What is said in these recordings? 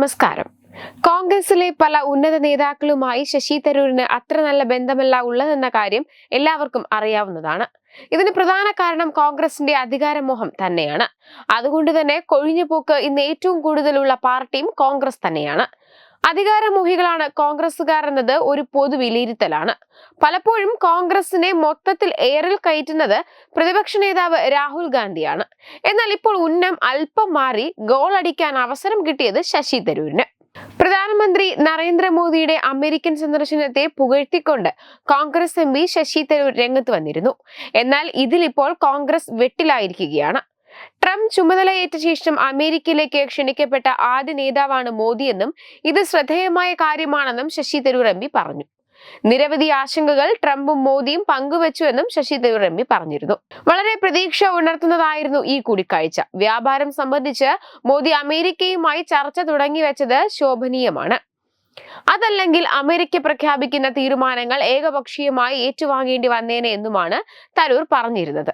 നമസ്കാരം. കോൺഗ്രസിലെ പല ഉന്നത നേതാക്കളുമായി ശശി തരൂരിന് അത്ര നല്ല ബന്ധമല്ല ഉള്ളതെന്ന കാര്യം എല്ലാവർക്കും അറിയാവുന്നതാണ്. ഇതിന് പ്രധാന കാരണം കോൺഗ്രസിന്റെ അധികാരമോഹം തന്നെയാണ്. അതുകൊണ്ട് തന്നെ കൊഴിഞ്ഞുപോക്ക് ഇന്ന് ഏറ്റവും കൂടുതലുള്ള പാർട്ടിയും കോൺഗ്രസ് തന്നെയാണ്. അധികാരമോഹികളാണ് കോൺഗ്രസ്സുകാരെന്നത് ഒരു പൊതു വിലയിരുത്തലാണ്. പലപ്പോഴും കോൺഗ്രസിനെ മൊത്തത്തിൽ ഏറിൽ കയറ്റുന്നത് പ്രതിപക്ഷ നേതാവ് രാഹുൽ ഗാന്ധിയാണ്. എന്നാൽ ഇപ്പോൾ ഉന്നം അല്പം മാറി ഗോൾ അടിക്കാൻ അവസരം കിട്ടിയത് ശശി തരൂരിന്. പ്രധാനമന്ത്രി നരേന്ദ്രമോദിയുടെ അമേരിക്കൻ സന്ദർശനത്തെ പുകഴ്ത്തിക്കൊണ്ട് Congress M P Shashi Tharoor രംഗത്ത് വന്നിരുന്നു. എന്നാൽ ഇതിലിപ്പോൾ കോൺഗ്രസ് വെട്ടിലായിരിക്കുകയാണ്. ട്രംപ് ചുമതലയേറ്റ ശേഷം അമേരിക്കയിലേക്ക് ക്ഷണിക്കപ്പെട്ട ആദ്യ നേതാവാണ് മോദിയെന്നും ഇത് ശ്രദ്ധേയമായ കാര്യമാണെന്നും ശശി തരൂർ എം പറഞ്ഞു. നിരവധി ആശങ്കകൾ ട്രംപും മോദിയും പങ്കുവച്ചുവെന്നും ശശി തരൂർ എം പറഞ്ഞിരുന്നു. വളരെ പ്രതീക്ഷ ഉണർത്തുന്നതായിരുന്നു ഈ കൂടിക്കാഴ്ച. വ്യാപാരം സംബന്ധിച്ച് മോദി അമേരിക്കയുമായി ചർച്ച തുടങ്ങി വെച്ചത് ശോഭനീയമാണ്. അതല്ലെങ്കിൽ അമേരിക്ക പ്രഖ്യാപിക്കുന്ന തീരുമാനങ്ങൾ ഏകപക്ഷീയമായി ഏറ്റുവാങ്ങേണ്ടി വന്നേനെ എന്നുമാണ് തരൂർ പറഞ്ഞിരുന്നത്.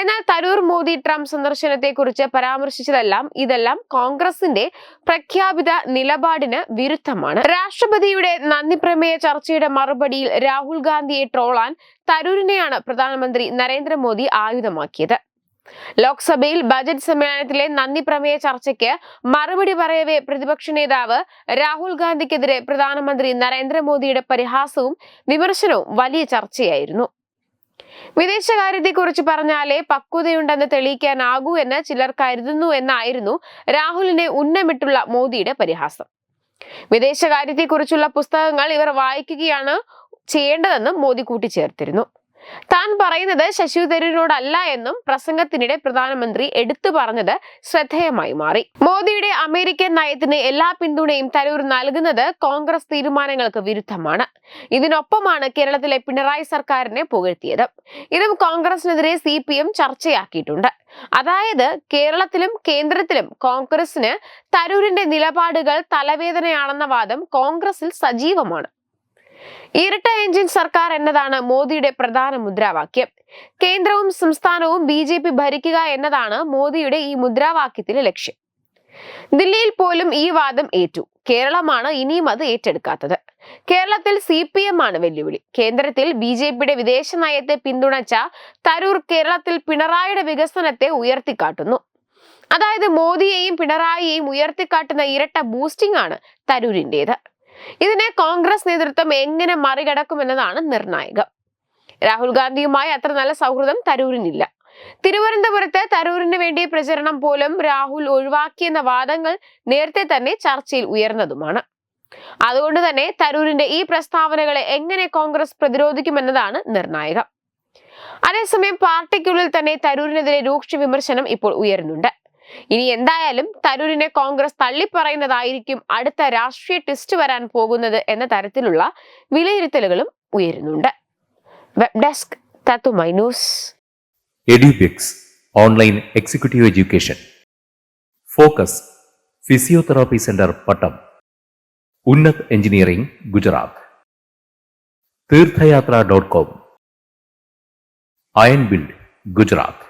എന്നാൽ തരൂർ മോദി ട്രംപ് സന്ദർശനത്തെക്കുറിച്ച് പരാമർശിച്ചതെല്ലാം ഇതെല്ലാം കോൺഗ്രസിന്റെ പ്രഖ്യാപിത നിലപാടിന് വിരുദ്ധമാണ്. രാഷ്ട്രപതിയുടെ നന്ദി പ്രമേയ ചർച്ചയുടെ മറുപടിയിൽ രാഹുൽ ഗാന്ധിയെ ട്രോളാൻ തരൂരിനെയാണ് പ്രധാനമന്ത്രി നരേന്ദ്രമോദി ആയുധമാക്കിയത്. ലോക്സഭയിൽ ബജറ്റ് സമ്മേളനത്തിലെ നന്ദി പ്രമേയ ചർച്ചയ്ക്ക് മറുപടി പറയവേ പ്രതിപക്ഷ നേതാവ് രാഹുൽ ഗാന്ധിക്കെതിരെ പ്രധാനമന്ത്രി നരേന്ദ്രമോദിയുടെ പരിഹാസവും വിമർശനവും വലിയ ചർച്ചയായിരുന്നു. വിദേശകാര്യത്തെക്കുറിച്ച് പറഞ്ഞാലേ പക്വതയുണ്ടെന്ന് തെളിയിക്കാനാകൂ എന്ന് ചിലർ കരുതുന്നു എന്നായിരുന്നു രാഹുലിനെ ഉന്നമിട്ടുള്ള മോദിയുടെ പരിഹാസം. വിദേശകാര്യത്തെക്കുറിച്ചുള്ള പുസ്തകങ്ങൾ ഇവർ വായിക്കുകയാണ് ചെയ്യേണ്ടതെന്നും മോദി കൂട്ടിച്ചേർത്തിരുന്നു. താൻ പറയുന്നത് ശശി തരൂരിനോടല്ല എന്നും പ്രസംഗത്തിനിടെ പ്രധാനമന്ത്രി എടുത്തു പറഞ്ഞത് ശ്രദ്ധേയമായി മാറി. മോദിയുടെ അമേരിക്കൻ നയത്തിന് എല്ലാ പിന്തുണയും തരൂർ നൽകുന്നത് കോൺഗ്രസ് തീരുമാനങ്ങൾക്ക് വിരുദ്ധമാണ്. ഇതിനൊപ്പമാണ് കേരളത്തിലെ പിണറായി സർക്കാരിനെ പുകഴ്ത്തിയത്. ഇതും കോൺഗ്രസിനെതിരെ സി പി എം ചർച്ചയാക്കിയിട്ടുണ്ട്. അതായത് കേരളത്തിലും കേന്ദ്രത്തിലും കോൺഗ്രസിന് തരൂരിന്റെ നിലപാടുകൾ തലവേദനയാണെന്ന വാദം കോൺഗ്രസിൽ സജീവമാണ്. ഇരട്ട എഞ്ചിൻ സർക്കാർ എന്നതാണ് മോദിയുടെ പ്രധാന മുദ്രാവാക്യം. കേന്ദ്രവും സംസ്ഥാനവും ബി ജെ പി ഭരിക്കുക എന്നതാണ് മോദിയുടെ ഈ മുദ്രാവാക്യത്തിലെ ലക്ഷ്യം. ദില്ലിയിൽ പോലും ഈ വാദം ഏറ്റു. കേരളമാണ് ഇനിയും അത് ഏറ്റെടുക്കാത്തത്. കേരളത്തിൽ സി പി എം ആണ് വെല്ലുവിളി. കേന്ദ്രത്തിൽ ബി ജെ പിയുടെ വിദേശ നയത്തെ പിന്തുണച്ച തരൂർ കേരളത്തിൽ പിണറായിയുടെ വികസനത്തെ ഉയർത്തിക്കാട്ടുന്നു. അതായത് മോദിയെയും പിണറായിയെയും ഉയർത്തിക്കാട്ടുന്ന ഇരട്ട ബൂസ്റ്റിംഗ് ആണ് തരൂരിന്റേത്. ഇതിനെ കോൺഗ്രസ് നേതൃത്വം എങ്ങനെ മറികടക്കുമെന്നതാണ് നിർണായകം. രാഹുൽ ഗാന്ധിയുമായി അത്ര നല്ല സൗഹൃദം തരൂരിനില്ല. തിരുവനന്തപുരത്ത് തരൂരിന് വേണ്ടി പ്രചരണം പോലും രാഹുൽ ഒഴിവാക്കിയെന്ന വാദങ്ങൾ നേരത്തെ തന്നെ ചർച്ചയിൽ ഉയർന്നതുമാണ്. അതുകൊണ്ട് തന്നെ തരൂരിന്റെ ഈ പ്രസ്താവനകളെ എങ്ങനെ കോൺഗ്രസ് പ്രതിരോധിക്കുമെന്നതാണ് നിർണായകം. അതേസമയം പാർട്ടിക്കുള്ളിൽ തന്നെ തരൂരിനെതിരെ രൂക്ഷ വിമർശനം ഇപ്പോൾ ഉയരുന്നുണ്ട്. ഇനി എന്തായാലും തരൂരിനെ കോൺഗ്രസ് തള്ളിപ്പറയുന്നതായിരിക്കും അടുത്ത രാഷ്ട്രീയ ടെസ്റ്റ് വരാൻ പോകുന്നത് എന്ന തരത്തിലുള്ള വിലയിരുത്തലുകളും ഉയരുന്നുണ്ട്. Web desk തത്തു Edubix online executive education focus physiotherapy centre Pattom ഉന്നത് എഞ്ചിനീയറിംഗ് ഗുജറാത്ത് തീർത്ഥയാത്ര dot com iron build Gujarat